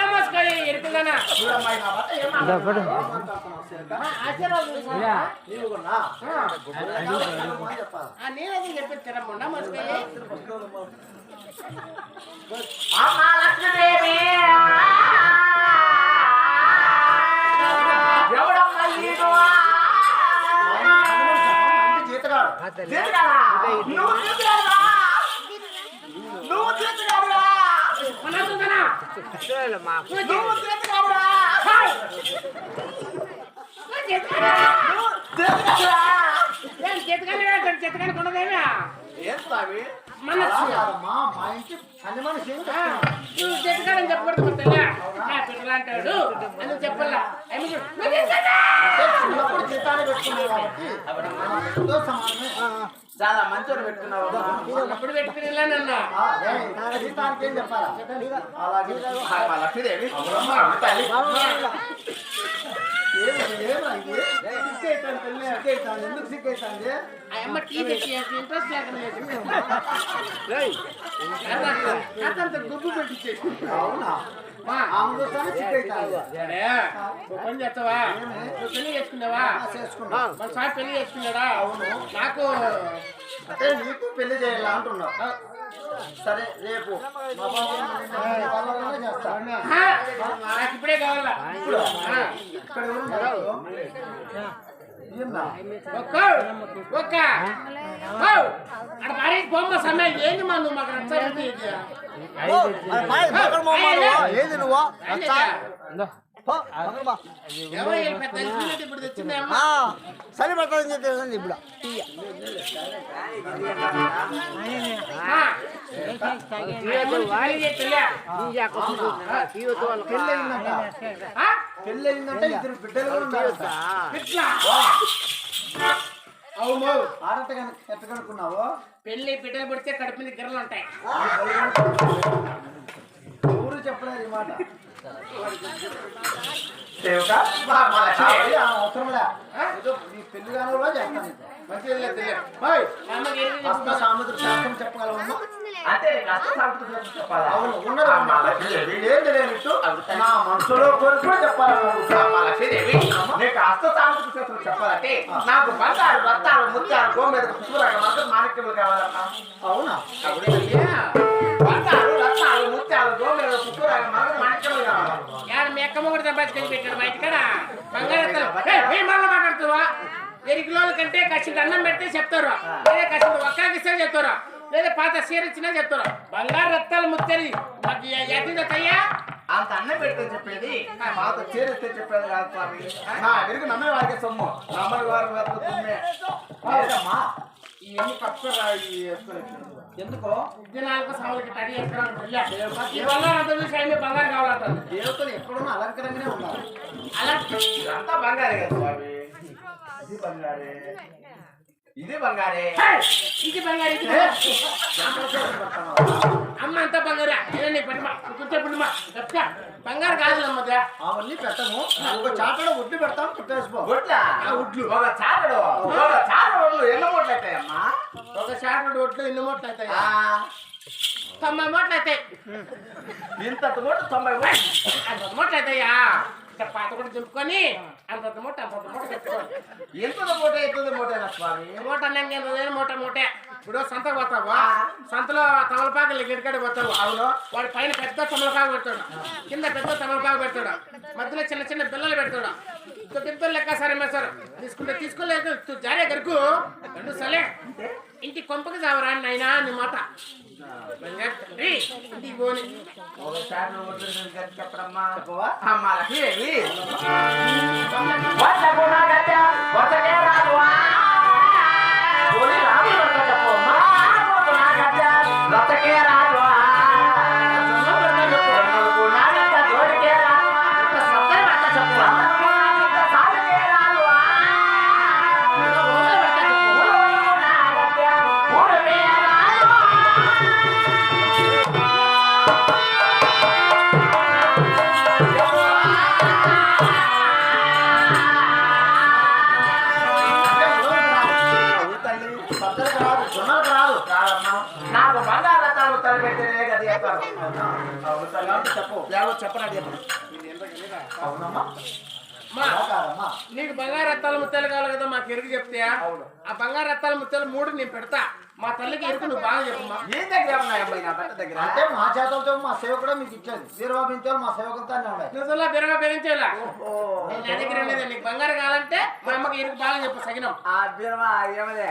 ನಮಸ್ಕಾರ ಇರ್ತದಣ್ಣ ನೀವೇನು ಎಪ್ಪಿರ್ತೀರ ನಮಸ್ಕಾರ ಆಮಾ ಲಕ್ಷ್ಮೀದೇವಿ జీతగాడు. జీతగాడా? నువ్వు జీతగాడురా? నువ్వు జీతగాడురా? మనసుదనా నువ్వు జీతగాడురా? నువ్వు జీతగాడురా? చేతకాని చేతకాని కొనదేనా ఏం స్వామి? మనసు. అలా కాదమ్మా, మా ఇంటి పని మనిషి ఏం చెప్తున్నావు? నువ్వు చేతకాడని చెప్పకూడదు పిల్లలు అంటాడు. అని చెప్పాలా? చిన్నప్పుడు జీతాన్ని పెట్టుకున్నావు కాబట్టి ఎంతో సమానమే. చాలా మంచోడు పెట్టుకున్నావు. అప్పుడు జీతానికి ఏం చెప్పాలా? అలాగే. మా లక్ష్మీదేవి. ఎందుకు అమ్మ టీ ఇంట్రెస్ట్ లేకుండా గుబ్బు పెట్టించేసి అవునా? పని చేస్తావా? పెళ్ళి చేసుకున్నావా. మన సార్ పెళ్ళి చేసుకున్నాడా? నాకు అంటే నీకు పెళ్ళి చేయాలా అంటున్నావు సరే రేపు. నాకు ఇప్పుడే కావాలా? ఇక్కడ? ఒక్క. ఒక్క అక్కడ భారీ బొమ్మ సమయం. ఏంది మా నువ్వు మాకు నచ్చలేదు ఏది నువ్వు సరి పడుతుంది తెలిసింది ఇప్పుడు ఆ? పెళ్ళయిందంటే ఇద్దరు బిడ్డలు కూడా. అవును. ఆడట కనుక ఎట్ట కనుక్కున్నావు పెళ్ళి బిడ్డలు పుడితే కడుపు మీద గిర్రలు ఉంటాయి. ఎవరు చెప్పలేదు ఈ మాట? అవసరంలే నీ పెళ్ళి కాని కూడా చేస్తాను. మంచిది లేదు తెలియదు. శాస్త్రం చెప్పగలవమ్మా. అంటే చెప్పాలా? అవును లక్ష్మీదేవి. ఏం నా మనసులో కోరుకుని చెప్పాలన్నా అమ్మా. లక్ష్మీదేవి, నీకు అస్త సాంస్కృతిక శాస్త్రం చెప్పాలంటే నాకు బంగారు రత్తాలు ముత్యాలు గోమేద పుష్పరాగ మాత్రం మాణిక్యములు కావాలమ్మా. అవునా? బంగారు రత్నాలు ముత్యాలు గోమేద పుష్పరాగ మాత్రం మాణిక్యములు కావాలి. మీ అక్క మొగుడు సంపాదించుకొని పెట్టాడు బయట బంగారు కిలోల కంటే కసింత అన్నం పెడితే చెప్తారు. ఒక్కకి ఇస్తే చెప్తారు. లేదా పాత సీర ఇచ్చినా చెప్తారు బంగారు రత్తాలు ముత్తరి మాకు ఎట్టిందో తయ్యా అంత అన్నం పెడితే చెప్పేది. మాతో చేరిస్తే చెప్పేది కాదు స్వామి. నా ఎరుగు నమ్మే వారికి సొమ్ము. నమ్మని వారికి తుమ్మే లేదమ్మా ఇవన్నీ వేసుకొని ఎందుకో? దినాలకు సవాళ్ళకి తడి వేసుకోవడానికి ఈ బంగారు అంతా చూసి అన్నీ బంగారు కావాలంటారు దేవతలు ఎక్కడున్నా అలంకరంగానే ఉన్నారు. అలా ఇదంతా బంగారే కదా స్వామి. ఇది బంగారే. ఇది బంగారే హే! ఇది బంగారు ఇది అమ్మ అంతా బంగారా ఏదండి పడిమా కూర్చో పడిమా చెప్తా బంగారు కాదు అమ్మదా అవన్నీ పెట్టము ఒక చాటలో ఒడ్డు పెడతాం పుట్టేసిపో గుట్ల ఒక చారుడు ఒక చారుడు ఎన్న మూటలు అవుతాయమ్మా ఒక షాట్ ఒట్లు ఎన్ని మూటలు అవుతాయి ఆ, తొంభై మూటలు అవుతాయి ఇంత మూట తొంభై మూట అంత మూటలు అవుతాయా ఇట్ట పాత కూడా దింపుకొని అంత మూట అంత మూట తెచ్చుకోండి ఎంత మూట అవుతుంది మూటేనా స్వామి? మూట ఉంది? మూట మూటే? ఇప్పుడు సంత పోతావు? సంతలో తమలపాకులు గిడికడి పోతావు. అవును. వాడి పైన పెద్ద తమలపాకు పెడతాడు. కింద పెద్ద తమలపాకు పెడతాడు. మధ్యలో చిన్న చిన్న పిల్లలు పెడతాడు. తిప్పలు లెక్క సరే సార్ తీసుకుంటే తీసుకోలేదు జారే గరుకు. రెండు సలే. ఇంటి కొంపకి చావరా నాయనా నీ మాట? బంగారు తండ్రి ఇంటికి పోని ఒక చారుడు మూట చెప్పడమ్మా చెప్పవా నీకు బంగారు రత్తాల ముత్యాలు కావాలి కదా మాకు ఎరుగు చెప్తే అవును. ఆ బంగారు రత్తాల ముత్యాలు మూడు నేను పెడతా. మా తల్లికి ఎరుగు నువ్వు బాగా చెప్పమ్మా. ఏం దగ్గర ఉన్నాయి అబ్బాయి నా బట్ట దగ్గర? అంటే మా చేతులతో మా సేవకుడే మీకు ఇచ్చేది వీరబాబించాలి మా సేవకులతోనే ఉన్నాయి నేను నా దగ్గర ఉండేది నీకు బంగారు కావాలంటే మా అమ్మకి ఎరుగు బాగా చెప్పు సగినం. ఆ బీరమా ఏమదే?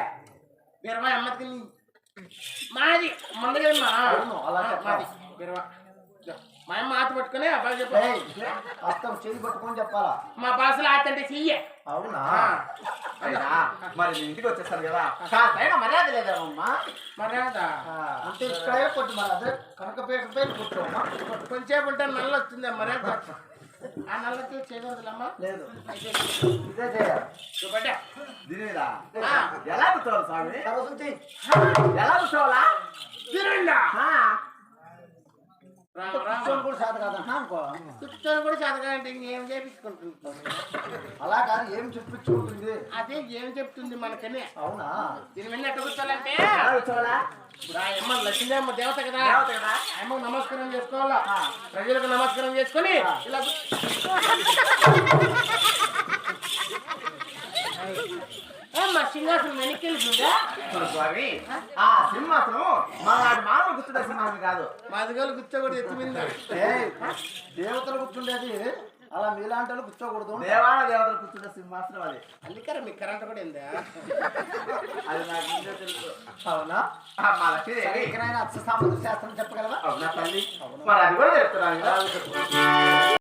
బిరవా అమ్మకి నీ- మాది మందలేమ్మా చెప్పాలి. మాది. మా అమ్మ పట్టుకుని అబ్బాయి చెప్పు. ఏయ్, హస్తం చేయి పట్టుకొని చెప్పాలా? మా బాసులు ఆత అంటే చెయ్యే. అవునా? అయినా మరి నీ ఇంటికి వచ్చేసాను కదా. కాస్త మర్యాద లేదమ్మా మర్యాద? అంటే ఇక్కడే కొట్టు మరి అదే కనకపేటపై కూర్చోమ్మా. కొంచెంసేపు ఉంటే నల్ల వస్తుంది మర్యాద. ఆ నల్లకి లేదు. ఇదే చేయాలి. చూపట్టే దీని మీద ఆ. ఎలా కూర్చోవాలి స్వామి? సరస్వతి ఎలా కూర్చోవాలా? తిరుండా ఆ. రామ రామ. కూర్చొని కూడా చేత కాదంటున్నా అనుకో. కూర్చొని కూడా చదవాలంటే ఇంకేం చేపించుకుంటుంది? అలా కాదు ఏం చెప్పించుకుంటుంది? అదే ఏం చెప్తుంది మనకని? అవునా? దీని మీద ఎట్ట కూర్చోాలంటే కూర్చోవాలా? ఇప్పుడు ఆ అమ్మ దేవత కదా. దేవత కదా? ఆ అమ్మకు నమస్కారం చేసుకోవాలా? ప్రజలకు నమస్కారం చేసుకొని ఇలా మా సింహాసనం వెనక్కి వెళ్ళిపోయిందా స్వామి? ఆ. సింహాసనం మా నాటి మానవులు కూర్చుంటే సింహాసనం కాదు. మా అదిగోలు కూర్చోకూడదు ఎత్తుమిందా దేవతలు కూర్చుండేది అలా మీలాంటి వాళ్ళు కూర్చోకూడదు దేవాల దేవతలు కూర్చుంటే సింహాసనం అది. అందుకరా మీ కరెంట్ కూడా ఏందా? అది నాకు ముందే తెలుసు. అవునా? మా లక్ష్మీదేవి ఇకనైనా అక్ష సాంబ శాస్త్రం చెప్పగలవా? అవునా తల్లి? మరి అది కూడా చెప్తున్నాను